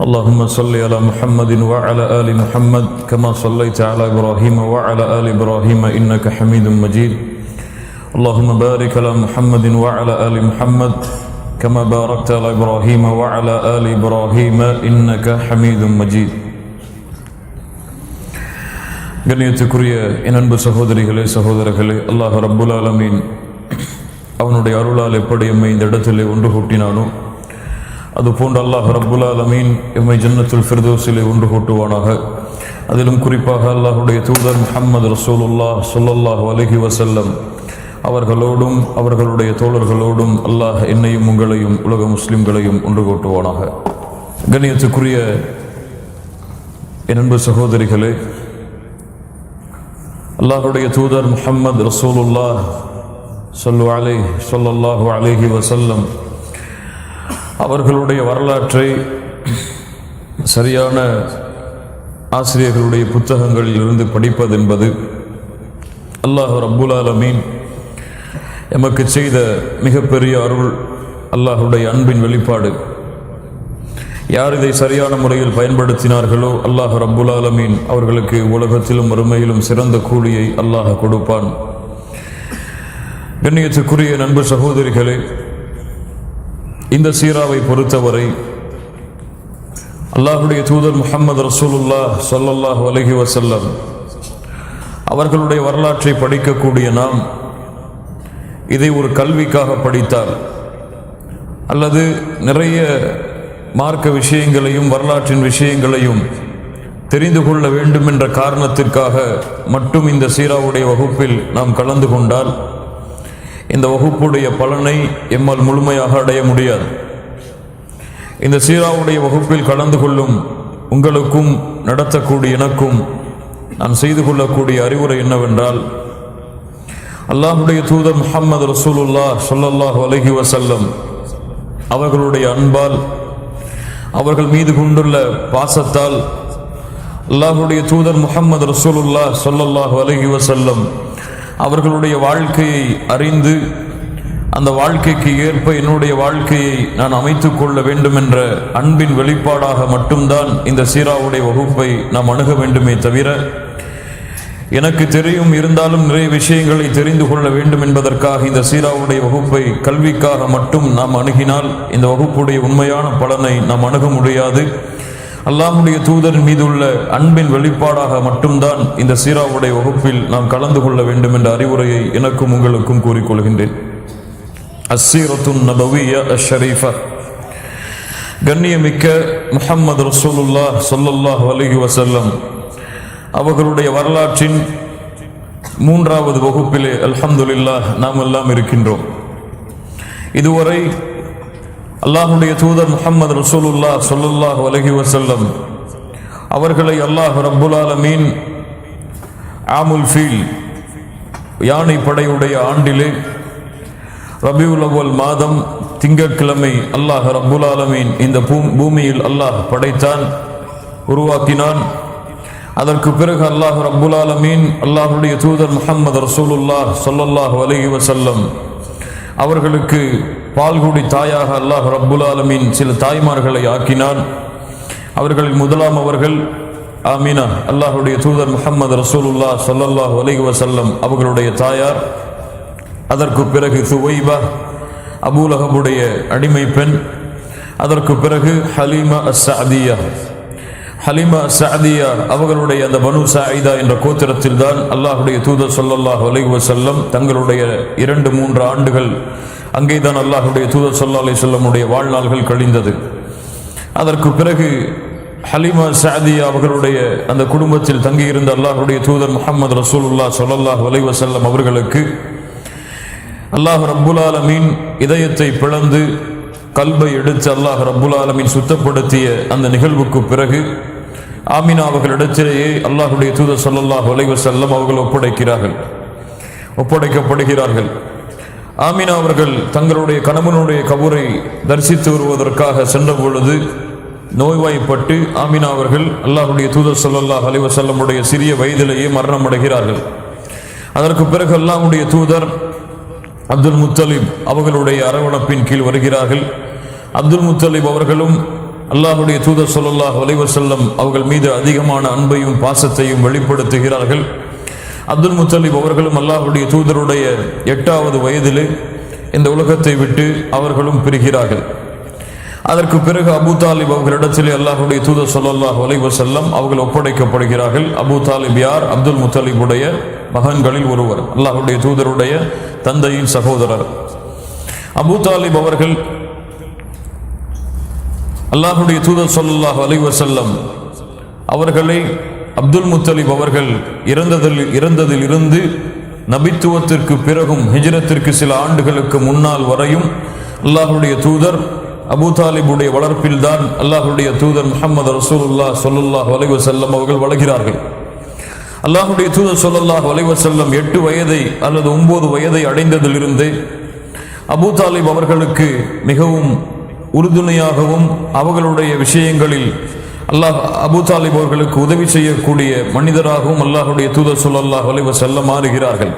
اللهم صل على محمد وعلى آل محمد كما صليت على إبراهيم وعلى آل إبراهيم إنك حميد مجيد اللهم بارك على محمد وعلى آل محمد كما باركت على إبراهيم وعلى آل إبراهيم إنك حميد مجيد கண்ணியத்துக்குரிய என் அன்பு சகோதரிகளே சகோதரர்களே அல்லாஹ் ரப்புல் ஆலமீன் அவனுடைய அருளால் எப்படி எம்மை இந்த இடத்திலே ஒன்று கூட்டினானோ அதுபோன்று அல்லாஹ் ரபுல் அலமீன் எம்மை ஜன்னத்துல் ஃபிர்தோசிலே ஒன்று கூட்டுவானாக. அதிலும் குறிப்பாக அல்லாஹுடைய தூதர் முஹம்மது ரசூலுல்லாஹ் சொல்லல்லாஹ் அலஹி வசல்லம் அவர்களோடும் அவர்களுடைய தோழர்களோடும் அல்லாஹ் என்னையும் உங்களையும் உலக முஸ்லிம்களையும் ஒன்று கூட்டுவானாக. கண்ணியத்துக்குரிய என் சகோதரிகளே அல்லாஹுடைய தூதர் முஹம்மது ரசூலுல்லாஹ் சொல்லு அலை சொல்லல்லாஹு அலைஹி வசல்லம் அவர்களுடைய வரலாற்றை சரியான ஆசிரியர்களுடைய புத்தகங்களில் இருந்து படிப்பது என்பது அல்லாஹ் ரப்புல் ஆலமீன் எமக்கு செய்த மிகப்பெரிய அருள் அல்லாஹுடைய அன்பின் வெளிப்பாடு. யார் இதை சரியான முறையில் பயன்படுத்தினார்களோ அல்லாஹ் ரப்புல் ஆலமீன் அவர்களுக்கு உலகத்திலும் வறுமையிலும் சிறந்த கூலியை அல்லாஹ் கொடுப்பான். கண்ணியத்துக்குரிய நண்பு சகோதரிகளே இந்த சீராவை பொறுத்தவரை அல்லாஹுடைய தூதர் முகமது ரசூலுல்லா சொல்லல்லாஹ் அலஹி வசல்லம் அவர்களுடைய வரலாற்றை படிக்கக்கூடிய நாம் இதை ஒரு கல்விக்காக படித்தால் அல்லது நிறைய மார்க்க விஷயங்களையும் வரலாற்றின் விஷயங்களையும் தெரிந்து கொள்ள வேண்டும் என்ற காரணத்திற்காக மட்டும் இந்த சீராவுடைய வகுப்பில் நாம் கலந்து கொண்டால் இந்த வகுப்புடைய பலனை எம்மால் முழுமையாக அடைய முடியாது. இந்த சீராவுடைய வகுப்பில் கலந்து கொள்ளும் உங்களுக்கும் நடத்தக்கூடிய எனக்கும் நான் செய்து கொள்ளக்கூடிய அறிவுரை என்னவென்றால் அல்லாஹுடைய தூதர் முஹம்மது ரசூலுல்லா சொல்லல்லாஹ் அலஹி வசல்லம் அவர்களுடைய அன்பால் அவர்கள் மீது கொண்டுள்ள பாசத்தால் அல்லாஹுடைய தூதர் முகமது ரசூலுல்லா சொல்லல்லாஹ் அலஹி வசல்லம் அவர்களுடைய வாழ்க்கையை அறிந்து அந்த வாழ்க்கைக்கு ஏற்ப என்னுடைய வாழ்க்கையை நான் அமைத்துக் கொள்ள வேண்டும் என்ற அன்பின் வெளிப்பாடாக மட்டும்தான் இந்த சீராவுடைய வகுப்பை நாம் அணுக வேண்டுமே தவிர எனக்கு தெரியும் இருந்தாலும் நிறைய விஷயங்களை தெரிந்து கொள்ள வேண்டும் என்பதற்காக இந்த சீராவுடைய வகுப்பை கல்விக்காக மட்டும் நாம் அணுகினால் இந்த வகுப்புடைய உண்மையான பலனை நாம் அணுக முடியாது. அல்லாஹுடைய தூதரின் மீது உள்ள அன்பின் வெளிப்பாடாக மட்டும்தான் இந்த சீராவுடைய வகுப்பில் நாம் கலந்து கொள்ள வேண்டும் என்ற அறிவுரையை எனக்கும் உங்களுக்கும் கூறிக்கொள்கின்றேன் அசீரத்துன் நபவிய அஷரீஃபா கண்ணியமிக்க முஹம்மது ரசூலுல்லா சொல்லல்லாஹ் அலஹி வசல்லம் அவர்களுடைய வரலாற்றின் மூன்றாவது வகுப்பிலே அல்ஹம்துலில்லா நாம் எல்லாம் இருக்கின்றோம். இதுவரை அல்லாஹுடைய தூதர் முகமது ரசூலுல்லா சொல்லுல்லாஹ் வலகி வசல்லம் அவர்களை அல்லாஹ் ரபுல்லாலமீன் ஆமுல் ஃபீல் யானை படையுடைய ஆண்டிலே ரபியுல் அவ்வல் மாதம் திங்கட்கிழமை அல்லாஹ் ரப்புல் ஆலமீன் இந்த பூமியில் அல்லாஹ் படைத்தான் உருவாக்கினான். அதற்கு பிறகு அல்லாஹ் ரபுல் ஆலமீன் அல்லாஹுடைய தூதர் முகமது ரசூலுல்லா சொல்லல்லாஹ் வலகி வசல்லம் அவர்களுக்கு பால்குடி தாயாக அல்லாஹ் ரப்புல் ஆலமீன் சில தாய்மார்களை ஆக்கினான். அவர்களில் முதலாம் அவர்கள் ஆமீனா. அல்லாஹுடைய தூதர் முகமது ரசூலுல்லா சொல்லல்லாஹு அலஹி வசல்லம் அவர்களுடைய தாயார். அதற்கு பிறகு சுவைபா அபூலகபுடைய அடிமை பெண். அதற்கு பிறகு ஹலீமா அஸ்ஸாதியா ஹலிமா சாதியா அவர்களுடைய அந்த பனு சாயிதா என்ற கோத்திரத்தில் தான் அல்லாஹுடைய தூதர் சொல்லல்லாஹ் அலைஹி வசல்லம் தங்களுடைய இரண்டு மூன்று ஆண்டுகள் அங்கே தான் அல்லாஹுடைய தூதர் சொல்லா அலி சொல்லமுடைய வாழ்நாள்கள் கழிந்தது. அதற்கு பிறகு ஹலிமா சாதியா அவர்களுடைய அந்த குடும்பத்தில் தங்கியிருந்த அல்லாஹுடைய தூதர் முகமது ரசூலுல்லா சொல்லல்லாஹ் அலைஹி வசல்லம் அவர்களுக்கு அல்லாஹ் ரப்புல் ஆலமீன் இதயத்தை பிளந்து கல்பை எடுத்து அல்லாஹ் ரப்புல் ஆலமீன் சுத்தப்படுத்திய அந்த நிகழ்வுக்கு பிறகு ஆமினா அவர்களிடத்திலேயே அல்லாஹுடைய தூதர் சொல்லல்லாஹ் வலைவர் செல்லம் அவர்கள் ஒப்படைக்கிறார்கள். ஒப்படைக்கப்படுகிறார்கள். ஆமினா அவர்கள் தங்களுடைய கணவனுடைய கபூரை தரிசித்து வருவதற்காக சென்ற பொழுது நோய்வாய்ப்பட்டு ஆமினா அவர்கள் அல்லாஹுடைய தூதர் சொல்லல்லாஹ் அலைவசல்லமுடைய சிறிய வயதிலேயே மரணமடைகிறார்கள். அதற்கு பிறகு அல்லாஹுடைய தூதர் அப்துல் முத்தலிப் அவர்களுடைய அரவணைப்பின் கீழ் வருகிறார்கள். அப்துல் முத்தலிப் அவர்களும் அல்லாஹுடைய தூதர் சொல்லல்லாஹ் அலைஹி செல்லம் அவர்கள் மீது அதிகமான அன்பையும் பாசத்தையும் வெளிப்படுத்துகிறார்கள். அப்துல் முத்தலிப் அவர்களும் அல்லாஹுடைய தூதருடைய எட்டாவது வயதிலே இந்த உலகத்தை விட்டு அவர்களும் பிரிகிறார்கள். அதற்கு பிறகு அபு தாலிப் அவர்களிடத்திலே அல்லாஹுடைய தூதர் சொல்லல்லாஹ் வலைவர் செல்லம் அவர்கள் ஒப்படைக்கப்படுகிறார்கள். அபு தாலிப் யார்? அப்துல் முத்தலிபுடைய மகன்களில் ஒருவர். அல்லாஹுடைய தூதருடைய தந்தையின் சகோதரர் அபு தாலிப் அவர்கள் அல்லாஹுடைய தூதர் சொல்லாஹ் அலைஹி செல்லம் அவர்களை அப்துல் முத்தலிப் அவர்கள் இறந்ததில் இறந்ததில் இருந்து நபித்துவத்திற்கு பிறகும் ஹிஜரத்திற்கு சில ஆண்டுகளுக்கு முன்னால் வரையும் அல்லாஹுடைய தூதர் அபூ தாலிபுடைய வளர்ப்பில்தான் அல்லாஹுடைய தூதர் முகமது ரசூலுல்லாஹ் ஸல்லல்லாஹு அலைஹி செல்லம் அவர்கள் வளர்கிறார்கள். அல்லாஹுடைய தூதர் ஸல்லல்லாஹு அலைஹி எட்டு வயதை அல்லது ஒன்பது வயதை அடைந்ததிலிருந்து அபூ தாலிப் அவர்களுக்கு மிகவும் உறுதுணையாகவும் அவர்களுடைய விஷயங்களில் அல்லாஹ் அபூ தாலிப் அவர்களுக்கு உதவி செய்யக்கூடிய மனிதராகவும் அல்லாஹுடைய தூதர் ஸல்லல்லாஹு அலைஹி செல்ல மாறுகிறார்கள்.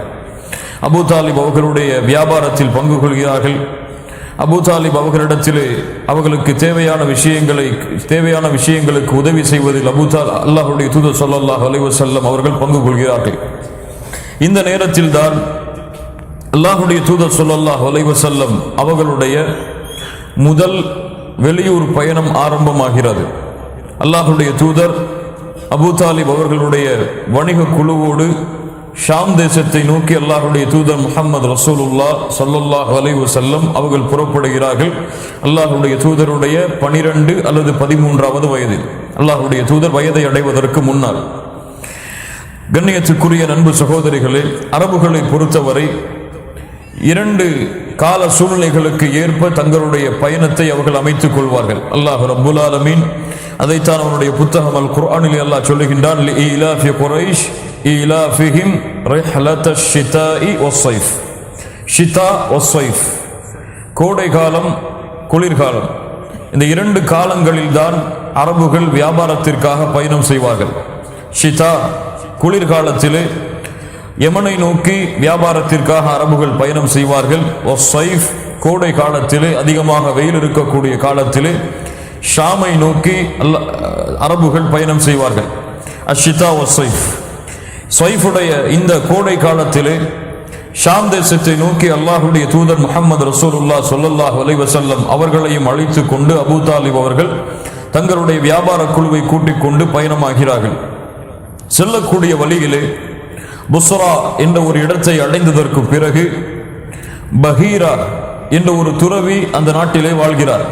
அபூ தாலிப் அவர்களுடைய வியாபாரத்தில் பங்கு கொள்கிறார்கள். அபுதாலிப் அவர்களிடத்திலே அவர்களுக்கு தேவையான விஷயங்களை தேவையான விஷயங்களுக்கு உதவி செய்வதில் அபுதால் அல்லாஹுடைய தூதர் சொல்லல்லாஹ் அலைவசல்லம் அவர்கள் பங்கு கொள்கிறார்கள். இந்த நேரத்தில் தான் அல்லாஹுடைய தூதர் சொல்லல்லாஹ் அலைஹி அவர்களுடைய முதல் வெளியூர் பயணம் ஆரம்பமாகிறது. அல்லாஹுடைய தூதர் அபூ தாலிப் அவர்களுடைய வணிக குழுவோடு ஷாம் தேசத்தை நோக்கி அல்லாஹுடைய தூதர் முகமது ரசூலுல்லா சல்லுல்லாஹ் வலைவு செல்லம் அவர்கள் புறப்படுகிறார்கள். அல்லாஹுடைய தூதருடைய பனிரெண்டு அல்லது பதிமூன்றாவது வயதில். அல்லாஹுடைய தூதர் வயதை அடைவதற்கு முன்னால். கண்ணியத்துக்குரிய நண்பு சகோதரிகளே அரபுகளை பொறுத்தவரை இரண்டு கால சூழ்நிலைகளுக்கு ஏற்ப தங்களுடைய பயணத்தை அவர்கள் அமைத்துக் கொள்வார்கள். அல்லாஹ் ரபுல் ஆலமீன். அதைத்தான் அவனுடைய புத்தகம் அல் குர்ஆனில் அல்லாஹ் சொல்லுகின்றான் லீலாஃபி குரைஷ் ஈலாஃபிஹிம் ரிஹ்லத ஷிதாஇ ஷிதா ஒஸ்வைஃப் கோடை காலம் குளிர்காலம். இந்த இரண்டு காலங்களில்தான் அரபுகள் வியாபாரத்திற்காக பயணம் செய்வார்கள். ஷிதா குளிர்காலத்திலே யமனை நோக்கி வியாபாரத்திற்காக அரபுகள் பயணம் செய்வார்கள். ஒசைஃப் கோடை காலத்திலே அதிகமாக வெயில் இருக்கக்கூடிய காலத்திலே ஷாமை நோக்கி அரபுகள் பயணம் செய்வார்கள். அஷிதா ஒசைஃப் சைஃபுடைய இந்த கோடை காலத்திலே ஷாம் தேசத்தை நோக்கி அல்லாஹுடைய தூதர் முகமது ரசூலுல்லா சொல்லல்லாஹ் வலைவசல்லம் அவர்களையும் அழைத்து கொண்டு அபு தாலிப் அவர்கள் தங்களுடைய வியாபார குழுவை கூட்டிக் கொண்டு பயணமாகிறார்கள். செல்லக்கூடிய வழியிலே புஸ்ரா என்ற ஒரு இடத்தை அடைந்ததற்கு பிறகு பஹீரா என்ற ஒரு துறவி அந்த நாட்டிலே வாழ்கிறார்.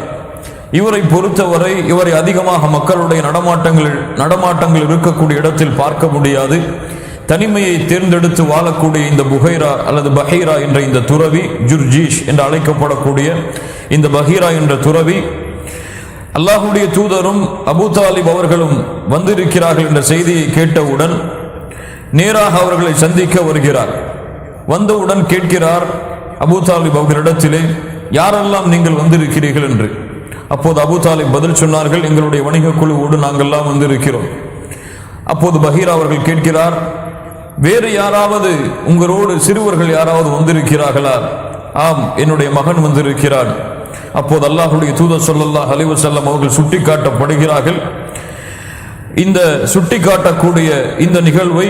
இவரை பொறுத்தவரை இவரை அதிகமாக மக்களுடைய நடமாட்டங்கள் நடமாட்டங்கள் இருக்கக்கூடிய இடத்தில் பார்க்க முடியாது. தனிமையை தேர்ந்தெடுத்து வாழக்கூடிய இந்த புகைரா அல்லது பஹீரா என்ற இந்த துறவி ஜுர்ஜீஷ் என்று அழைக்கப்படக்கூடிய இந்த பஹீரா என்ற துறவி அல்லாஹுடைய தூதரும் அபு தாலிப் அவர்களும் வந்திருக்கிறார்கள் என்ற செய்தியை கேட்டவுடன் நேராக அவர்களை சந்திக்க வருகிறார். வந்தவுடன் கேட்கிறார் அபு தாலிப் அவர்களிடத்திலே யாரெல்லாம் நீங்கள் வந்திருக்கிறீர்கள்? என்று. அப்போது அபு தாலிப் பதில் சொன்னார்கள் எங்களுடைய வணிக குழுவோடு நாங்கள்லாம் வந்திருக்கிறோம். அப்போது பஹீர் அவர்கள் கேட்கிறார் வேறு யாராவது உங்களோடு சிறுவர்கள் யாராவது வந்திருக்கிறார்களா? ஆம் என்னுடைய மகன் வந்திருக்கிறான். அப்போது அல்லாஹுடைய தூதர் சொல்லல்லா அலிவு செல்லம் அவர்கள் சுட்டிக்காட்டப்படுகிறார்கள். இந்த சுட்டிக்காட்டக்கூடிய இந்த நிகழ்வை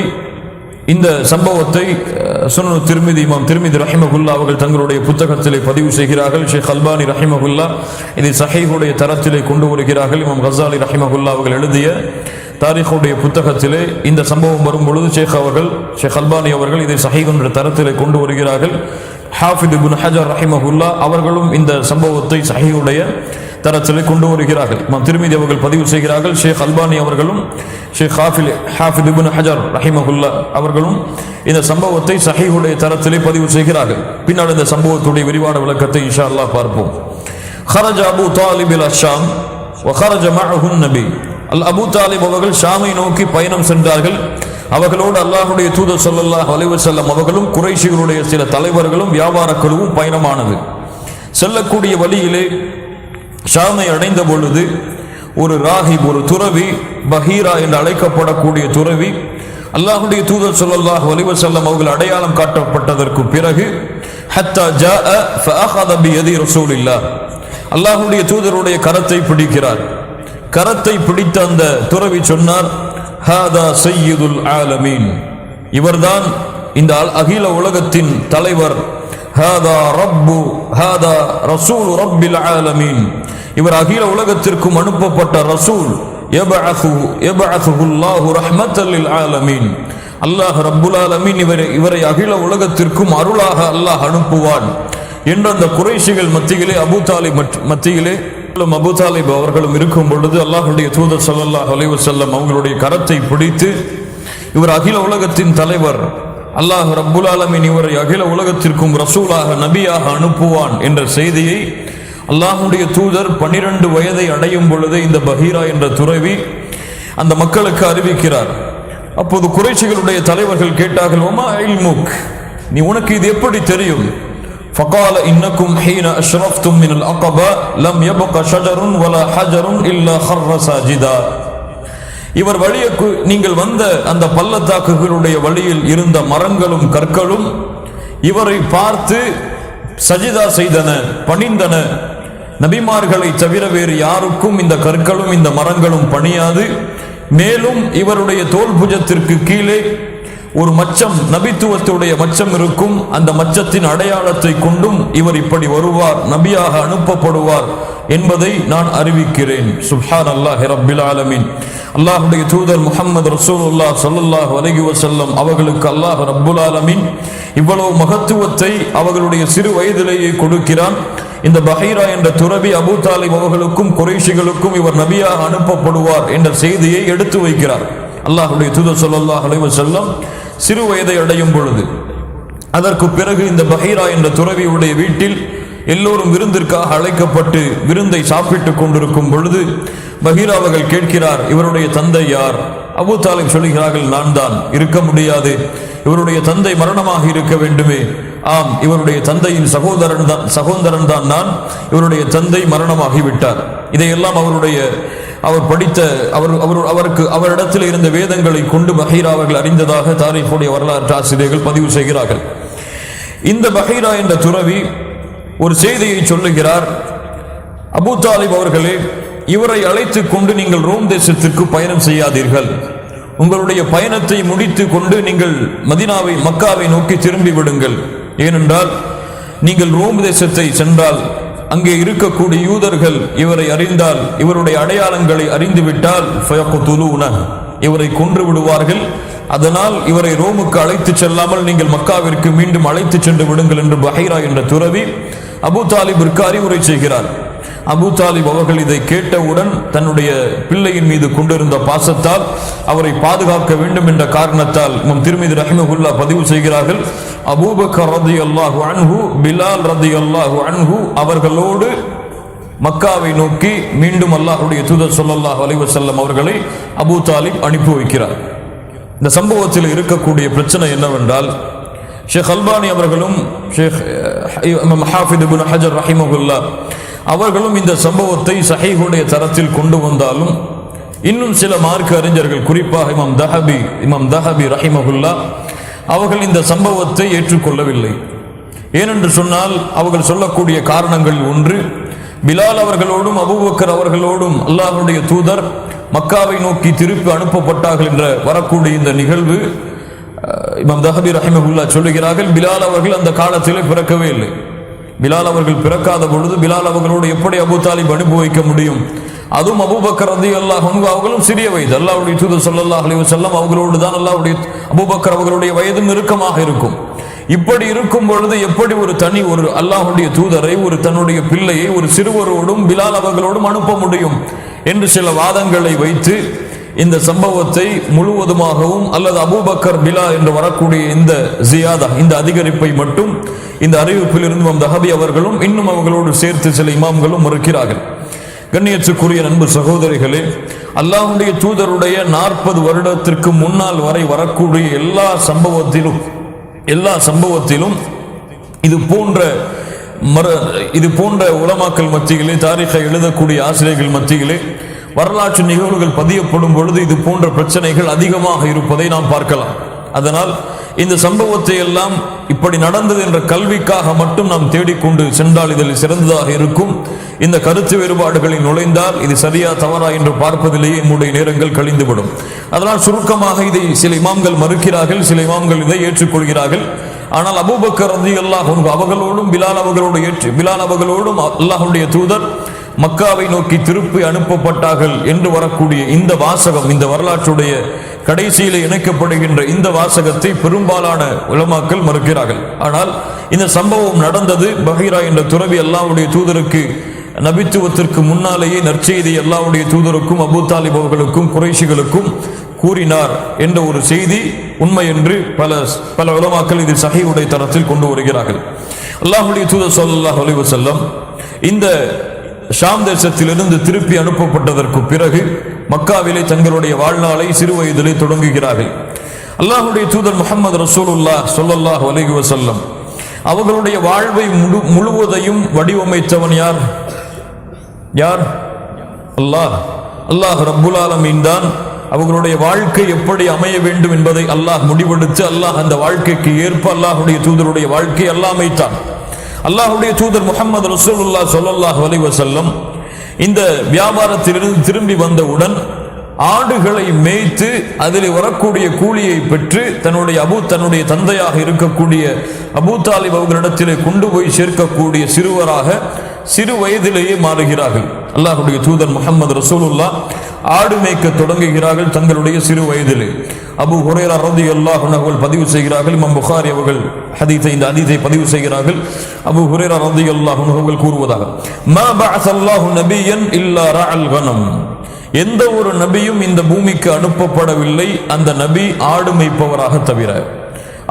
இந்த சம்பவத்தை சுனனு திருமிதி இமாம் திருமிதி ரஹிமகுல்லா அவர்கள் தங்களுடைய புத்தகத்திலே பதிவு செய்கிறார்கள். ஷேக் அல்பானி ரஹிமகுல்லா இதை சஹீஹுடைய தரத்திலே கொண்டு வருகிறார்கள். இமாம் கசாலி ரஹிமகுல்லா அவர்கள் எழுதிய தாரிகுடைய புத்தகத்திலே இந்த சம்பவம் வரும் பொழுது ஷேக் அவர்கள் ஷேக் அல்பானி அவர்கள் இதை சஹீப் என்ற தரத்திலே கொண்டு வருகிறார்கள். ஹாஃபிது குன் ஹஜர் ரஹிமஹுல்லா அவர்களும் இந்த சம்பவத்தை சஹியுடைய தரத்திலே கொண்டு வருகிறார்கள். நாம் திருமதி அவர்கள் பதிவு செய்கிறார்கள். ஷேக் அல்பானி அவர்களும் ஷேக் ஹாஃபில் ஹாஃபித் இபின் ஹஜர் ரஹிமஹுல்லா அவர்களும் இந்த சம்பவத்தை சஹீஹுடைய தரத்திலே பதிவு செய்கிறார்கள். பின்னால் இந்த சம்பவத்துடைய விரிவான விளக்கத்தை இன்ஷா அல்லா பார்ப்போம். خرج أبو طالب إلى الشام وخرج معه النبي அல் அபூ தாலிப் அவர்கள் ஷாமை நோக்கி பயணம் சென்றார்கள். அவர்களோடு அல்லாஹுடைய தூதர் சொல்லல்லாஹ் வலிவு வஸல்லம் அவர்களும் குறைஷிகளுடைய சில தலைவர்களும் வியாபார குழுவும் பயணமானது. செல்லக்கூடிய வழியிலே ஷாமை அடைந்த பொழுது ஒரு ராகிப் ஒரு துறவி பஹீரா என்று அழைக்கப்படக்கூடிய துறவி அல்லாஹுடைய தூதர் சொல்லல்லாஹ் வலிவு வஸல்லம் அவர்கள் அடையாளம் காட்டப்பட்டதற்கு பிறகு ஹத்தா ஜாஅ ஃபஅഖذ பியதி ரசூலில்லாஹ். அல்லாஹுடைய தூதருடைய கரத்தை பிடிக்கிறார். கரத்தை பிடித்த அந்த துறவி சொன்னார் ஹாதா சையீதுல் ஆலமீன். இவர்தான் இந்த அல்- அகில உலகத்தின் தலைவர். ஹாதா ரப்பு ஹாதா ரசூல் ரப்பில் ஆலமீன். இவர் அகில உலகத்திற்கும் அனுப்பப்பட்ட ரசூல். யபஅசு யபஅசுல்லாஹு ரஹ்மத்தல் ஆலமீன். அல்லாஹ் ரப்புல் ஆலமீன் இவரை இவரை அகில உலகத்திற்கும் அருளாக அல்லாஹ் அனுப்புவான். என்று அந்த குறைஷிகள் மத்தியிலே அபு தாலி மற்ற- மத்தியிலே அபூ தாலிப் அவர்களும் இருக்கும் பொழுது அல்லாஹுடைய தூதர் சல்லாஹ் அலைவு செல்லம் அவங்களுடைய கரத்தை பிடித்து இவர் அகில உலகத்தின் தலைவர். அல்லாஹ் ரப்புல் ஆலமின் இவரை அகில உலகத்திற்கும் ரசூலாக நபியாக அனுப்புவான் என்ற செய்தியை அல்லாஹுடைய தூதர் பன்னிரண்டு வயதை அடையும் பொழுது இந்த பஹீரா என்ற துறவி அந்த மக்களுக்கு அறிவிக்கிறார். அப்போது குறைச்சிகளுடைய தலைவர்கள் கேட்டார்கள் ஒமா இல்முக்? நீ உனக்கு இது எப்படி தெரியும்? فقال إنكم حين أشرفتم من العقبة لم يبق شجر ولا حجر إلا خر ساجدا இவர் வழிய கு- நீங்கள் வந்த அந்த பள்ளத்தாக்குகளுடைய வழியில் இருந்த மரங்களும் கற்களும் இவரை பார்த்து சஜிதா செய்தன பணிந்தன நபிமார்களை தவிர வேறு யாருக்கும் இந்த கற்களும் இந்த மரங்களும் பணியாது மேலும் இவருடைய தோல் புஜத்திற்கு கீழே ஒரு மச்சம் நபித்துவத்துடைய மச்சம் இருக்கும். அந்த மச்சத்தின் அடையாளத்தை கொண்டும் இவர் இப்படி வருவார் நபியாக அனுப்பப்படுவார் என்பதை நான் அறிவிக்கிறேன். சுஹான் அல்லாஹ் ரபில் ஆலமீன். அல்லாஹுடைய தூதர் முகமது ரசூலுல்லா ஸல்லல்லாஹு வலகி வசல்லம் அவர்களுக்கு அல்லாஹ் ரப்புல் ஆலமீன் இவ்வளவு மகத்துவத்தை அவர்களுடைய சிறு வயதிலேயே கொடுக்கிறான். இந்த பஹீரா என்ற துறவி அபூ தாலிப் அவர்களுக்கும் குறைஷிகளுக்கும் இவர் நபியாக அனுப்பப்படுவார் என்ற செய்தியை எடுத்து வைக்கிறார். அல்லாஹுடைய தூதர் சொல்லல்லாஹ் அலைவசல்லம் செல்லம் சிறு வயதை அடையும் பொழுது அதற்கு பிறகு இந்த பஹீரா என்ற துறவியுடைய வீட்டில் எல்லோரும் விருந்திற்காக அழைக்கப்பட்டு விருந்தை சாப்பிட்டுக் கொண்டிருக்கும் பொழுது பஹீரா அவர்கள் கேட்கிறார் இவருடைய தந்தை யார்? அபூ தாலிப் சொல்கிறார்கள் நான் தான். இருக்க முடியாது. இவருடைய தந்தை மரணமாக இருக்க வேண்டுமே. ஆம் இவருடைய தந்தையின் சகோதரன் தான் சகோதரன் தான் நான். இவருடைய தந்தை மரணமாகிவிட்டார். இதையெல்லாம் அவருடைய அவர் படித்த அவர் அவர் அவருக்கு அவரிடத்தில் இருந்த வேதங்களை கொண்டு பஹீரா அவர்கள் அறிந்ததாக தாரிஃபுடைய வரலாற்று ஆசிரியர்கள் பதிவு செய்கிறார்கள். இந்த பஹீரா என்ற துறவி ஒரு செய்தியை சொல்லுகிறார். அபு தாலிப் அவர்களே இவரை அழைத்து கொண்டு நீங்கள் ரோம் தேசத்திற்கு பயணம் செய்யாதீர்கள். உங்களுடைய பயணத்தை முடித்து கொண்டு நீங்கள் மதினாவை மக்காவை நோக்கி திரும்பி விடுங்கள். ஏனென்றால் நீங்கள் ரோம் தேசத்தை சென்றால் அங்கே இருக்கக்கூடிய யூதர்கள் இவரை அறிந்தால் இவருடைய அடையாளங்களை அறிந்துவிட்டால் இவரை கொன்று விடுவார்கள். அதனால் இவரை ரோமுக்கு அழைத்து செல்லாமல் நீங்கள் மக்காவிற்கு மீண்டும் அழைத்து சென்று விடுங்கள் என்று பஹைரா என்ற துறவி அபூ தாலிபிற்கு அறிவுரை செய்கிறார். அபூ தாலிப் அவர்கள் இதை கேட்டவுடன் தன்னுடைய பிள்ளையின் மீது கொண்டிருந்த பாசத்தால் அவரை பாதுகாக்க வேண்டும் என்ற காரணத்தால் நம் திருமதி ரஹிமகுல்லா பதிவு செய்கிறார்கள். அபூபக்கர் ரதி அல்லாஹு அன்ஹு பிலால் ரதி அல்லாஹு அன்ஹு அவர்களோடு மக்காவை நோக்கி மீண்டும் அல்லாஹுடைய தூதர் சொல்லல்லாஹ் அலிவசல்லம் அவர்களை அபூ தாலிப் அனுப்பி வைக்கிறார். இந்த சம்பவத்தில் இருக்கக்கூடிய பிரச்சனை என்னவென்றால் ஷேக் அல்பானி அவர்களும் ஷேக் இமாம் ஹாஃபித் ஹஜர் ரஹிமகுல்லா அவர்களும் இந்த சம்பவத்தை சஹீஹுடைய தரத்தில் கொண்டு வந்தாலும் இன்னும் சில மார்க்க அறிஞர்கள் குறிப்பாக இமாம் தஹபி இமாம் தஹபி ரஹிமகுல்லா அவர்கள் இந்த சம்பவத்தை ஏற்றுக்கொள்ளவில்லை. ஏனென்று சொன்னால் அவர்கள் சொல்லக்கூடிய காரணங்கள் ஒன்று பிலால் அவர்களோடும் அபூபக்கர் அவர்களோடும் அல்லாஹனுடைய தூதர் மக்காவை நோக்கி திருப்பி அனுப்பப்பட்டார்கள் என்ற வரக்கூடிய இந்த நிகழ்வு இமாம் தஹபி ரஹிமகுல்லா சொல்லுகிறார்கள் பிலால் அவர்கள் அந்த காலத்திலே பிறக்கவே இல்லை. பிலால் அவர்கள் பிறக்காத பொழுது பிலால் அவர்களோடு எப்படி அபு தாலிப் அனுப்பி வைக்க முடியும்? அதுவும் அபுபக்கர் ரதி அல்லாஹ் அவர்களும் சிறிய வயது. அல்லாவுடைய தூது சொல்லல்லா அலி செல்லம் அவர்களோடு தான் அல்லாவுடைய அபுபக்கர் அவர்களுடைய வயதும் நெருக்கமாக இருக்கும். இப்படி இருக்கும் பொழுது எப்படி ஒரு தனி ஒரு அல்லாஹுடைய தூதரை ஒரு தன்னுடைய பிள்ளையை ஒரு சிறுவரோடும் பிலால் அவர்களோடும் அனுப்ப முடியும்? என்று சில வாதங்களை வைத்து இந்த சம்பவத்தை முழுவதுமாகவும் அல்லது அபூபக்கர் பிலா என்று வரக்கூடிய இந்த ஜியாதா இந்த அதிகரிப்பை மட்டும் இந்த அறிவிப்பில் இருந்து ஹபி அவர்களும் இன்னும் அவங்களோடு சேர்த்து சில இமாம்களும் மறுக்கிறார்கள் கண்ணியத்துக்குரிய நண்பு சகோதரிகளே அல்லாஹுடைய தூதருடைய நாற்பது வருடத்திற்கு முன்னால் வரை வரக்கூடிய எல்லா சம்பவத்திலும் எல்லா சம்பவத்திலும் இது போன்ற மர இது போன்ற உலமாக்கல் மத்தியிலே தாரிகை எழுதக்கூடிய ஆசிரியர்கள் மத்தியிலே வரலாற்று நிகழ்வுகள் பதியப்படும் பொழுது இது போன்ற பிரச்சனைகள் அதிகமாக இருப்பதை நாம் பார்க்கலாம். அதனால் இந்த சம்பவத்தை எல்லாம் இப்படி நடந்தது என்ற கல்விக்காக மட்டும் நாம் தேடிக்கொண்டு சென்றால் இதில் சிறந்ததாக இருக்கும். இந்த கருத்து வேறுபாடுகளில் நுழைந்தால் இது சரியா தவறா என்று பார்ப்பதிலேயே நம்முடைய நேரங்கள் கழிந்துவிடும். அதனால் சுருக்கமாக இதை சில இமாம்கள் மறுக்கிறார்கள் சில இமாம்கள் இதை ஏற்றுக்கொள்கிறார்கள். ஆனால் அபூபக்கர் ரதி அல்லாஹ் அவர்களோடும் பிலால் அவர்களோடு ஏற்று பிலால் அவர்களோடும் அல்லாஹுடைய தூதர் மக்காவை நோக்கி திருப்பி அனுப்பப்பட்டார்கள் என்று வரக்கூடிய இந்த வாசகம் இந்த வரலாற்றுடைய கடைசியிலே இணைக்கப்படுகின்ற இந்த வாசகத்தை பெரும்பாலான உலமாக்கள் மறுக்கிறார்கள். ஆனால் இந்த சம்பவம் நடந்தது. பஹீரா என்ற துறவி அல்லாவுடைய தூதருக்கு நபித்துவத்திற்கு முன்னாலேயே நற்செய்தி அல்லாவுடைய தூதருக்கும் அபு தாலிப் அவர்களுக்கும் குறைஷிகளுக்கும் கூறினார் என்ற ஒரு செய்தி உண்மை என்று பல பல உலமாக்கள் இது சகையுடைய தரத்தில் கொண்டு வருகிறார்கள். அல்லாஹுடைய தூதர் ஸல்லல்லாஹு அலைஹி இந்த ஷாம் தேசத்திலிருந்து திருப்பி அனுப்பப்பட்டதற்கு பிறகு மக்காவிலே தங்களுடைய வாழ்நாளை சிறு வயதிலே தொடங்குகிறார்கள். அல்லாஹ்வுடைய தூதர் முகமது ரசூலுல்லா சொல்லல்லாஹ் வலிகு வசல்லம் அவர்களுடைய வாழ்வை முழு முழுவதையும் வடிவமைத்தவன் யார்? யார்? அல்லாஹ். அல்லாஹ் ரப்புல் ஆலமீன் தான் அவர்களுடைய வாழ்க்கை எப்படி அமைய வேண்டும் என்பதை அல்லாஹ் முடிவெடுத்து அல்லாஹ் அந்த வாழ்க்கைக்கு ஏற்ப அல்லாஹுடைய தூதருடைய வாழ்க்கை அல்லாஹ் அமைத்தான் அல்லாஹ்வுடைய தூதர் முகமது ரசூலுல்லா சொல்லல்லாஹ் வலிவசல்லம் இந்த வியாபாரத்திலிருந்து திரும்பி வந்தவுடன் ஆடுகளை மேய்த்து அதில் வரக்கூடிய கூலியை பெற்று தன்னுடைய அபு தன்னுடைய தந்தையாக இருக்கக்கூடிய அபு தாலிப் அவர்களிடத்திலே கொண்டு போய் சேர்க்கக்கூடிய சிறுவராக சிறு வயதிலேயே மாறுகிறார்கள். அல்லாஹுடைய தூதர் முகமது ரசூலுல்லா ஆடு மேய்க்க தொடங்குகிறார்கள் தங்களுடைய சிறு வயதிலே. அபு ஹுரேரா ரதி அல்லாஹ் அவர்கள் பதிவு செய்கிறார்கள் இமாம் புகாரி அவர்கள் ஹதீஸை இந்த ஹதீஸை பதிவு செய்கிறார்கள். அபு ஹுரேரா ரதி அல்லாஹ் அவர்கள் கூறுவதாக மா பஅஸ் அல்லாஹு நபியன் இல்லா ரஅல் கனம். எந்த ஒரு நபியும் இந்த பூமிக்கு அனுப்பப்படவில்லை அந்த நபி ஆடு மேய்ப்பவராக தவிர.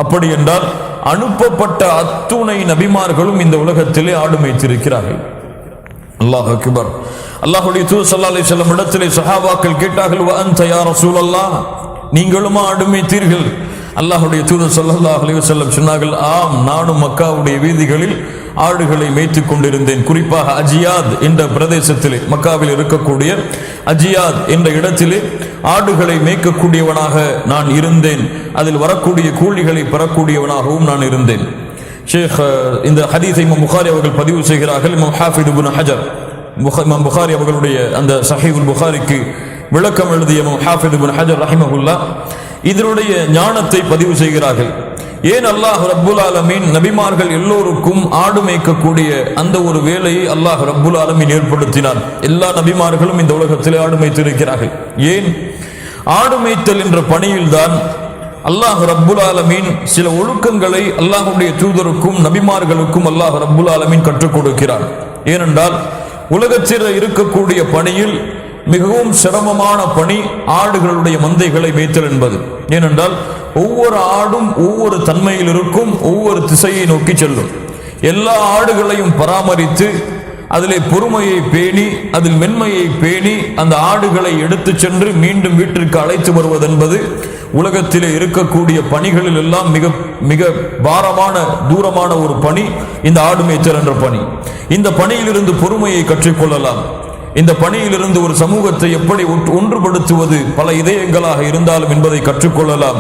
அப்படி என்றால் அனுப்பப்பட்ட அத்துணை நபிமார்களும் இந்த உலகத்திலே ஆடு மேய்த்திருக்கிறார்கள். அல்லாஹ் அக்பர். அல்லாஹுடைய தூதர் ஸல்லல்லாஹு செல்லம் இடத்திலே சஹாபாக்கள் கேட்டார்கள் வ அன்த யா நீங்களுமா ஆடு அல்லாஹுடைய தூதர் சொல்லல்லாஹ் அலைஹி சொன்னார்கள் ஆம் நானும் மக்காவுடைய வீதிகளில் ஆடுகளை மேய்த்துக் கொண்டிருந்தேன். குறிப்பாக அஜியாத் என்ற பிரதேசத்திலே மக்காவில் இருக்கக்கூடிய அஜியாத் என்ற இடத்திலே ஆடுகளை மேய்க்கக்கூடியவனாக நான் இருந்தேன். அதில் வரக்கூடிய கூலிகளை பெறக்கூடியவனாகவும் நான் இருந்தேன். ஷேக் இந்த ஹதீஸை இமாம் புகாரி அவர்கள் பதிவு செய்கிறார்கள். இமாம் ஹாஃபித் ஹஜர் இமாம் புகாரி அவர்களுடைய அந்த சஹீபுல் புகாரிக்கு விளக்கம் எழுதிய இமாம் ஹாஃபித் ஹஜர் ரஹிமஹுல்லா இதனுடைய ஞானத்தை பதிவு செய்கிறார்கள். ஏன் அல்லாஹ் ரப்புல் ஆலமீன் நபிமார்கள் எல்லோருக்கும் ஆடு மேய்க்கக்கூடிய அந்த ஒரு வேலையை அல்லாஹ் ரப்புல் ஆலமீன் ஏற்படுத்தினார் எல்லா நபிமார்களும் இந்த உலகத்திலே ஆடு மேய்த்திருக்கிறார்கள். ஏன்? ஆடு மேய்த்தல் என்ற பணியில்தான் அல்லாஹ் ரப்புல் ஆலமீன் சில ஒழுக்கங்களை அல்லாஹுடைய தூதருக்கும் நபிமார்களுக்கும் அல்லாஹ் ரப்புல் ஆலமீன் கற்றுக் கொடுக்கிறார் ஏனென்றால் உலகத்தில் இருக்கக்கூடிய பணியில் மிகவும் சிரமமான பணி ஆடுகளுடைய மந்தைகளை மேய்த்தல் என்பது. ஏனென்றால் ஒவ்வொரு ஆடும் ஒவ்வொரு தன்மையில் இருக்கும் ஒவ்வொரு திசையை நோக்கி செல்லும். எல்லா ஆடுகளையும் பராமரித்து அதிலே பொறுமையை பேணி அதில் மென்மையை பேணி அந்த ஆடுகளை எடுத்து சென்று மீண்டும் வீட்டிற்கு அழைத்து வருவதென்பது உலகத்திலே இருக்கக்கூடிய பணிகளில் எல்லாம் மிக மிக பாரமான தூரமான ஒரு பணி இந்த ஆடு மேய்ச்சல் என்ற பணி. இந்த பணியிலிருந்து பொறுமையை கற்றுக்கொள்ளலாம். இந்த பணியிலிருந்து ஒரு சமூகத்தை எப்படி ஒன்று- ஒன்றுபடுத்துவது? பல இதயங்களாக இருந்தாலும் என்பதை கற்றுக்கொள்ளலாம்.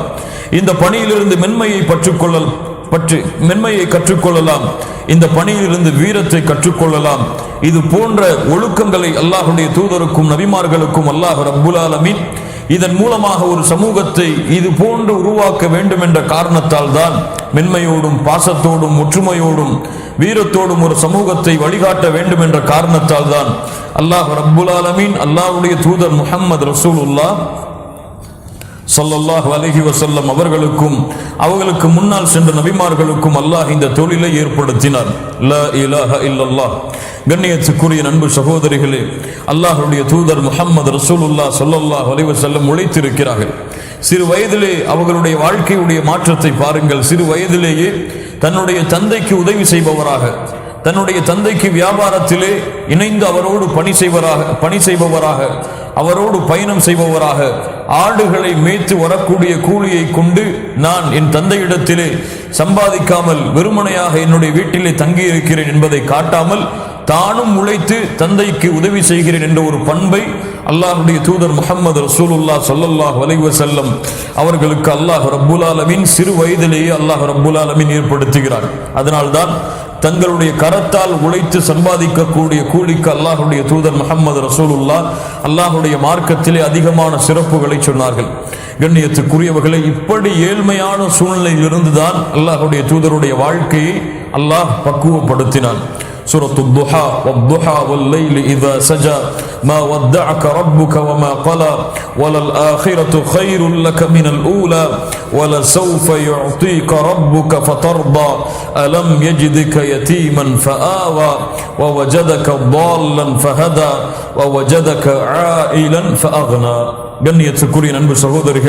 இந்த பணியிலிருந்து மென்மையை பற்றுக்கொள்ளல் பற்றி மென்மையை கற்றுக்கொள்ளலாம். இந்த பணியிலிருந்து வீரத்தை கற்றுக்கொள்ளலாம். இது போன்ற ஒழுக்கங்களை அல்லாஹுடைய தூதருக்கும் நபிமார்களுக்கும் அல்லாஹ் ரபுலாலமின் இதன் மூலமாக ஒரு சமூகத்தை இது போன்று உருவாக்க வேண்டும் என்ற காரணத்தால் தான் மென்மையோடும் பாசத்தோடும் ஒற்றுமையோடும் வீரத்தோடும் ஒரு சமூகத்தை வழிகாட்ட வேண்டும் என்ற காரணத்தால் தான் அல்லாஹ் ரப்புல் ஆலமீன் அல்லாஹுடைய தூதர் முஹம்மது ரசூலுல்லாஹ் சொல்லல்லாஹ் அலஹி வசல்லம் அவர்களுக்கும் அவர்களுக்கு முன்னால் சென்ற நபிமார்களுக்கும் அல்லாஹ் இந்த தொழிலை ஏற்படுத்தினார். ல இலாஹ இல்லல்லாஹ். கண்ணியத்துக்குரிய நண்பு சகோதரிகளே அல்லாஹ்வுடைய தூதர் முகமது ரசூலுல்லாஹ் சொல்லல்லாஹ் அலைஹி வஸல்லம் உழைத்திருக்கிறார்கள். சிறு வயதிலே அவர்களுடைய வாழ்க்கையுடைய மாற்றத்தை பாருங்கள். சிறு வயதிலேயே தன்னுடைய தந்தைக்கு உதவி செய்பவராக தன்னுடைய தந்தைக்கு வியாபாரத்திலே இணைந்து அவரோடு பணி செய்வராக பணி செய்பவராக அவரோடு பயணம் செய்பவராக ஆடுகளை மேய்த்து வரக்கூடிய கூலியை கொண்டு நான் என் தந்தையிடத்திலே சம்பாதிக்காமல் வெறுமனையாக என்னுடைய வீட்டிலே தங்கியிருக்கிறேன் என்பதை காட்டாமல் தானும் உழைத்து தந்தைக்கு உதவி செய்கிறேன் என்ற ஒரு பண்பை அல்லாஹுடைய தூதர் முகமது ரசூலுல்லாஹ் ஸல்லல்லாஹு வலைவ செல்லம் அவர்களுக்கு அல்லாஹ் ரப்புல் ஆலமீன் சிறு வயதிலேயே அல்லாஹ் ரப்புல் ஆலமீன் ஏற்படுத்துகிறார். அதனால்தான் தங்களுடைய கரத்தால் உழைத்து சம்பாதிக்கக்கூடிய கூலிக்கு அல்லாஹுடைய தூதர் முகமது ரசூலுல்லா அல்லாஹுடைய மார்க்கத்திலே அதிகமான சிறப்புகளை சொன்னார்கள். கண்ணியத்துக்குரியவர்களை இப்படி ஏழ்மையான சூழ்நிலையில் இருந்துதான் அல்லாஹுடைய தூதருடைய வாழ்க்கையை அல்லாஹ் பக்குவப்படுத்தினான். سورة الضحى والضحى والليل إذا سجى ما ودعك ربك وما قلى وللآخرة خير لك من الأولى ولسوف يعطيك ربك فترضى ألم يجدك يتيما فآوى ووجدك ضالا فهدى ووجدك عائلا فأغنى கண்ணியத்துக்குரிய நண்பு சகோதரிகள்